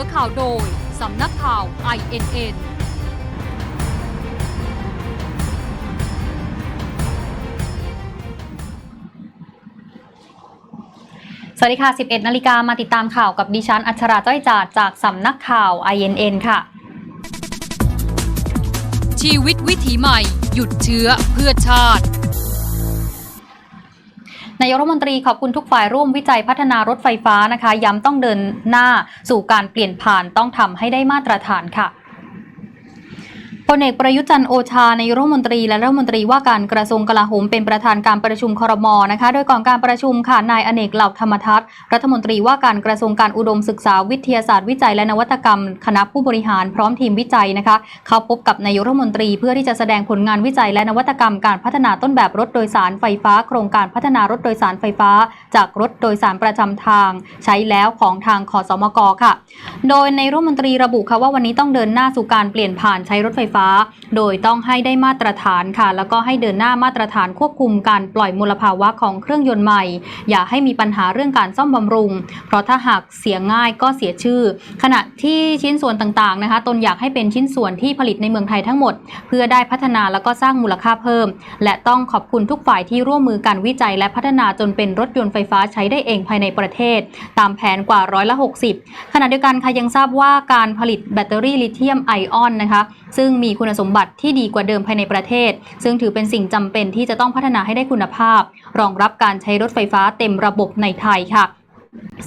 อข่าวโดย สำนักข่าว INN สวัสดีค่ะ 11 นาฬิกามาติดตามข่าวกับดิฉัน อัชราจ้อยจาดจากสำนักข่าว INN ค่ะ ชีวิตวิถีใหม่ หยุดเชื้อเพื่อชาติ นายกรัฐมนตรีขอบคุณทุกฝ่ายร่วมวิจัยพัฒนารถไฟฟ้านะคะ ย้ำต้องเดินหน้าสู่การเปลี่ยนผ่านต้องทำให้ได้มาตรฐานค่ะ พลเอกประยุจันโอชาในรัฐมนตรีและรัฐมนตรีว่าการกระทรวงกลาโหมเป็นประธานการประชุมครมนะคะ โดยก่อนการประชุมค่ะนายอเนกเหล่าธรรมทัศน์รัฐมนตรีว่าการกระทรวงการอุดมศึกษาวิทยาศาสตร์วิจัยและนวัตกรรม คณะผู้บริหารพร้อมทีมวิจัยนะคะ เข้าพบกับนายกรัฐมนตรีเพื่อที่จะแสดงผลงานวิจัยและนวัตกรรมการพัฒนาต้นแบบรถโดยสารไฟฟ้า โครงการพัฒนารถโดยสารไฟฟ้า จากรถโดยสารประจำทาง ใช้แล้วของทางขอสมกค่ะ โดยในรัฐมนตรีระบุค่ะว่าวันนี้ต้องเดินหน้าสู่การเปลี่ยนผ่านใช้รถไฟฟ้าโดยต้องให้ได้มาตรฐานค่ะ แล้วก็ให้เดินหน้ามาตรฐานควบคุมการปล่อยมลภาวะของเครื่องยนต์ใหม่ อย่าให้มีปัญหาเรื่องการซ่อมบำรุง เพราะถ้าหากเสียง่ายก็เสียชื่อ ขณะที่ชิ้นส่วนต่างๆนะคะ ตนอยากให้เป็นชิ้นส่วนที่ผลิตในเมืองไทยทั้งหมด เพื่อได้พัฒนาแล้วก็สร้างมูลค่าเพิ่ม และต้องขอบคุณทุกฝ่ายที่ร่วมมือการวิจัยและพัฒนาจนเป็นรถยนต์ไฟฟ้าใช้ได้เองภายในประเทศ ตามแผนกว่าร้อยละ 60 ขณะเดียวกันค่ะยังทราบว่าการผลิตแบตเตอรี่ลิเธียมไอออนนะคะ ซึ่งมีคุณสมบัติที่ดีกว่าเดิมภายในประเทศ ซึ่งถือเป็นสิ่งจำเป็นที่จะต้องพัฒนาให้ได้คุณภาพ รองรับการใช้รถไฟฟ้าเต็มระบบในไทยค่ะ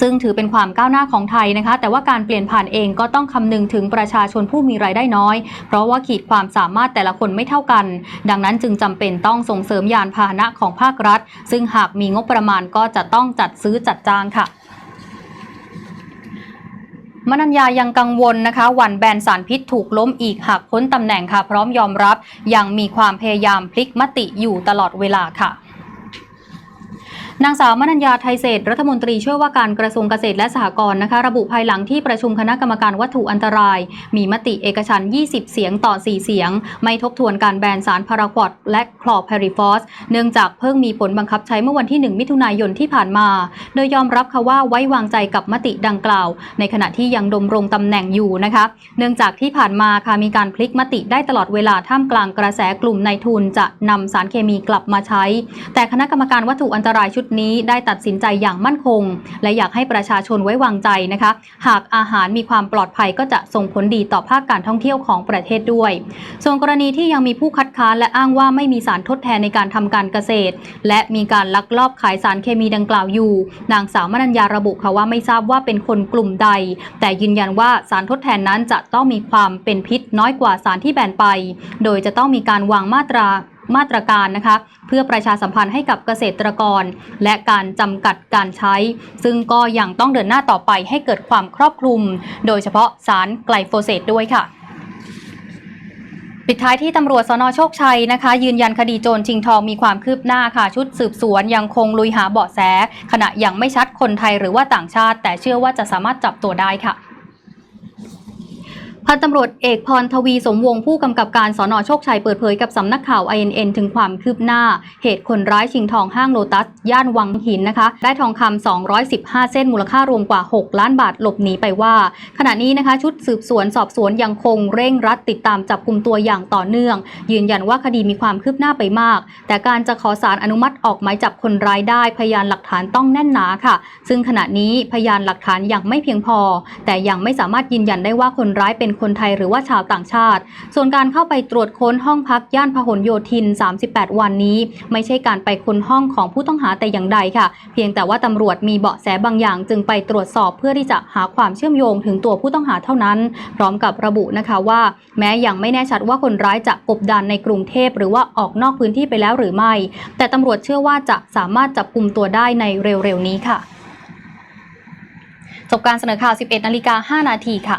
ซึ่งถือเป็นความก้าวหน้าของไทยนะคะ แต่ว่าการเปลี่ยนผ่านเองก็ต้องคำนึงถึงประชาชนผู้มีรายได้น้อย เพราะว่าขีดความสามารถแต่ละคนไม่เท่ากัน ดังนั้นจึงจำเป็นต้องส่งเสริมยานพาหนะของภาครัฐ ซึ่งหากมีงบประมาณก็จะต้องจัดซื้อจัดจ้างค่ะ มนัญญายังกังวลนะคะหวั่นแบนสารพิษถูกล้มอีกหากพ้นตำแหน่งค่ะ พร้อมยอมรับยังมีความพยายามพลิกมติอยู่ตลอดเวลาค่ะ นางสาวมนัญญาไทยเศรษฐรัฐมนตรีช่วยว่าการกระทรวงเกษตรและสหกรณ์นะคะ ระบุภายหลังที่ประชุมคณะกรรมการวัตถุอันตราย มีมติเอกฉันท์20 เสียงต่อ 4 เสียง ไม่ทบทวนการแบนสารพาราควอดและคลอร์แพริฟอส เนื่องจากเพิ่งมีผลบังคับใช้เมื่อวันที่ 1 มิถุนายนที่ผ่านมา โดยยอมรับค่ะว่าไว้วางใจกับมติดังกล่าว ในขณะที่ยังดำรงตำแหน่งอยู่นะคะ เนื่องจากที่ผ่านมาค่ะมีการพลิกมติได้ตลอดเวลาท่ามกลางกระแสกลุ่มนายทุน จะนำสารเคมีกลับมาใช้ แต่คณะกรรมการวัตถุอันตรายชุดนี้ได้ตัดสินใจอย่างมั่นคง และอยากให้ประชาชนไว้วางใจนะคะ หากอาหารมีความปลอดภัยก็จะส่งผลดีต่อภาคการท่องเที่ยวของประเทศด้วย ส่วนกรณีที่ยังมีผู้คัดค้านและอ้างว่าไม่มีสารทดแทนในการทำการเกษตร และมีการลักลอบขายสารเคมีดังกล่าวอยู่ นางสาวมนัญญาระบุค่ะว่าไม่ทราบว่าเป็นคนกลุ่มใด แต่ยืนยันว่าสารทดแทนนั้นจะต้องมีความเป็นพิษน้อยกว่าสารที่แบนไป โดยจะต้องมีการวางมาตรา มาตรการนะคะเพื่อประชาสัมพันธ์ให้กับเกษตรกร และการจำกัดการใช้ ซึ่งก็ยังต้องเดินหน้าต่อไปให้เกิดความครอบคลุม โดยเฉพาะสารไกลโฟเสตด้วยค่ะปิดท้ายที่ตำรวจสนโชคชัยนะคะ ยืนยันคดีโจรชิงทองมีความคืบหน้าค่ะ ชุดสืบสวนยังคงลุยหาเบาะแส ขณะยังไม่ชัดคนไทยหรือว่าต่างชาติ แต่เชื่อว่าจะสามารถจับตัวได้ค่ะ พันตำรวจเอกพรทวีสมวงศ์ผู้กำกับการสอนอโชคชัยเปิดเผยกับสำนักข่าว INN ถึงความคืบหน้า เหตุคนร้ายชิงทองห้างโลตัส ย่านวังหินนะคะ ได้ทองคำ 215 เส้นมูลค่ารวมกว่า 6 ล้านบาทหลบหนีไปว่า ขณะนี้นะคะ ชุดสืบสวนสอบสวนยังคงเร่งรัดติดตามจับกลุ่มตัวอย่างต่อเนื่อง ยืนยันว่าคดีมีความคืบหน้าไปมาก แต่การจะขอสารอนุมัติออกหมายจับคนร้ายได้พยานหลักฐานต้องแน่นหนาค่ะ ซึ่งขณะนี้พยานหลักฐานยังไม่เพียงพอ แต่ยังไม่สามารถยืนยันได้ว่าคนร้ายเป็นคนไทยหรือว่าชาวต่างชาติ ส่วนการเข้าไปตรวจค้นห้องพักย่านพหลโยธิน 38 วันนี้ ไม่ใช่การไปค้นห้องของผู้ต้องหาแต่อย่างใดค่ะ เพียงแต่ว่าตำรวจมีเบาะแสบางอย่าง จึงไปตรวจสอบเพื่อที่จะหาความเชื่อมโยงถึงตัวผู้ต้องหาเท่านั้น พร้อมกับระบุนะคะว่า แม้ยังไม่แน่ชัดว่าคนร้ายจะกบดานในกรุงเทพหรือว่าออกนอกพื้นที่ไปแล้วหรือไม่ แต่ตำรวจเชื่อว่าจะสามารถจับกลุ่มตัวได้ในเร็วๆนี้ค่ะจบการเสนอข่าว 11 นาฬิกา 5 นาทีค่ะ